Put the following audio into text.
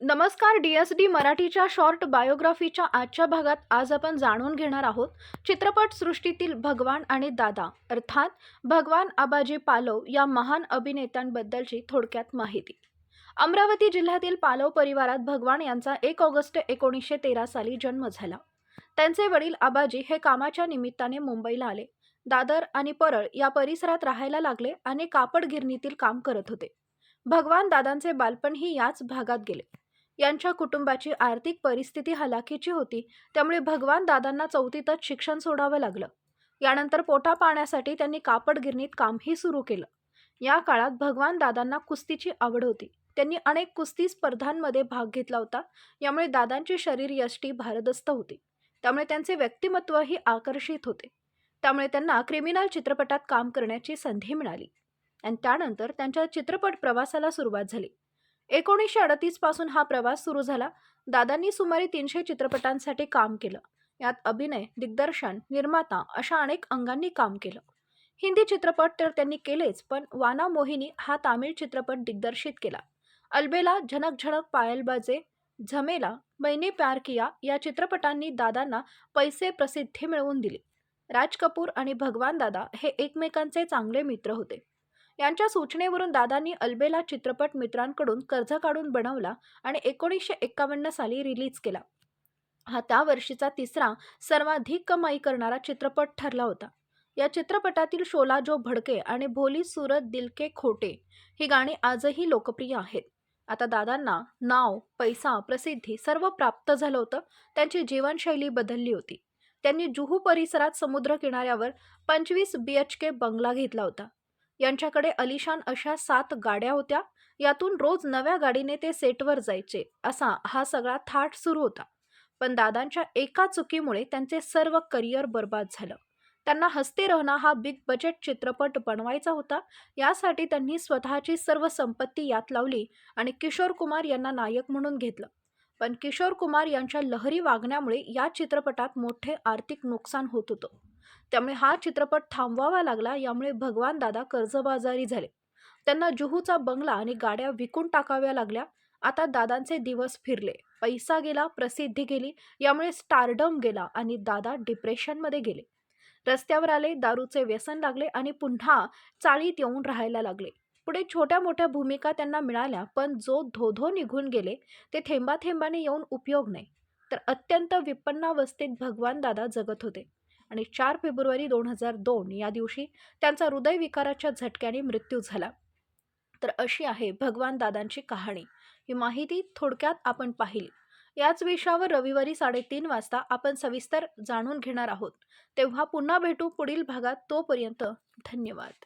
नमस्कार D S D मराठीच्या short बायोग्राफीच्या आजच्या भागात आज आपण जाणून घेणार आहोत चित्रपट सृष्टीतील भगवान आणि दादा अर्थात भगवान आबाजी पालव या महान अभिनेत्यांबद्दलची थोडक्यात माहिती. अमरावती जिल्ह्यातील पालव परिवारात भगवान यांचा एक ऑगस्ट एकोणीसशे तेरा साली जन्म झाला. त्यांचे वडील आबाजी हे कामाच्या निमित्ताने मुंबईला आले. दादर आणि परळ या परिसरात राहायला लागले आणि कापड गिरणीतील काम करत होते. भगवान दादांचे बालपणही याच भागात गेले. यांच्या कुटुंबाची आर्थिक परिस्थिती हलाखीची होती. त्यामुळे भगवान दादांना चौथीतच शिक्षण सोडावं लागलं. यानंतर पोटा पाण्यासाठी त्यांनी कापड गिरणीत कामही सुरू केलं. या काळात भगवान दादांना कुस्तीची आवड होती. त्यांनी अनेक कुस्ती स्पर्धांमध्ये भाग घेतला होता. यामुळे दादांची शरीर यष्टी भारदस्त होती. त्यामुळे त्यांचे व्यक्तिमत्वही आकर्षित होते. त्यामुळे त्यांना क्रिमिनल चित्रपटात काम करण्याची संधी मिळाली. आणि त्यानंतर त्यांच्या चित्रपट प्रवासाला सुरुवात झाली. एकोणीसशे अडतीसपासून हा प्रवास सुरू झाला. दादांनी सुमारे तीनशे चित्रपटांसाठी काम केलं. यात अभिनय दिग्दर्शन निर्माता अशा अनेक अंगांनी काम केलं. हिंदी चित्रपट तर त्यांनी केलेच पण वाना मोहिनी हा तामिळ चित्रपट दिग्दर्शित केला. अल्बेला झनक झनक पायलबाजे झमेला मैने प्यार किया या चित्रपटांनी दादांना पैसे प्रसिद्धी मिळवून दिली. राज कपूर आणि भगवान दादा हे एकमेकांचे चांगले मित्र होते. यांच्या सूचनेवरून दादांनी अल्बेला चित्रपट मित्रांकडून कर्ज काढून बनवला आणि एकोणीसशे एक्कावन्न साली रिलीज केला. हा त्या वर्षीचा तिसरा सर्वाधिक कमाई करणारा चित्रपट ठरला होता. या चित्रपटातील शोला जो भडके आणि भोली सुरत दिलके खोटे ही गाणी आजही लोकप्रिय आहेत. आता दादांना नाव पैसा प्रसिद्धी सर्व प्राप्त झालं होतं. त्यांची जीवनशैली बदलली होती. त्यांनी जुहू परिसरात समुद्र किनाऱ्यावर पंचवीस बी एच के बंगला घेतला होता. यांच्याकडे अलिशान अशा सात गाड्या होत्या. यातून रोज नव्या गाडीने ते सेटवर जायचे. असा हा सगळा थाट सुरू होता. पण दादांच्या एका चुकीमुळे त्यांचे सर्व करिअर बर्बाद झालं. त्यांना हस्ते रहना हा बिग बजेट चित्रपट बनवायचा होता. यासाठी त्यांनी स्वतःची सर्व संपत्ती यात लावली आणि किशोर कुमार यांना नायक म्हणून घेतलं. पण किशोर कुमार यांच्या लहरी वागण्यामुळे या चित्रपटात मोठे आर्थिक नुकसान होत होतं. त्यामुळे हा चित्रपट थांबवावा लागला यामुळे भगवान दादा कर्जबाजारी झाले. त्यांना जुहूचा बंगला आणि गाड्या विकून टाकाव्या लागल्या. आता दादांचे दिवस फिरले. पैसा गेला प्रसिद्धी गेली यामुळे स्टारडम गेला आणि दादा डिप्रेशनमध्ये गेले. रस्त्यावर आले दारूचे व्यसन लागले आणि पुन्हा चाळीत येऊन राहायला लागले. पुढे छोट्या मोठ्या भूमिका त्यांना मिळाल्या पण जो धोधो निघून गेले ते थेंबा थेंबाने येऊन उपयोग नाही. तर अत्यंत विपन्नावस्थेत भगवान दादा जगत होते. आणि चार फेब्रुवारी दोन हजार दोन या दिवशी त्यांचा हृदयविकाराच्या झटक्याने मृत्यू झाला. तर अशी आहे भगवान दादांची कहाणी. ही माहिती थोडक्यात आपण पाहिली. याच विषयावर रविवारी साडेतीन वाजता आपण सविस्तर जाणून घेणार आहोत. तेव्हा पुन्हा भेटू पुढील भागात. तोपर्यंत धन्यवाद.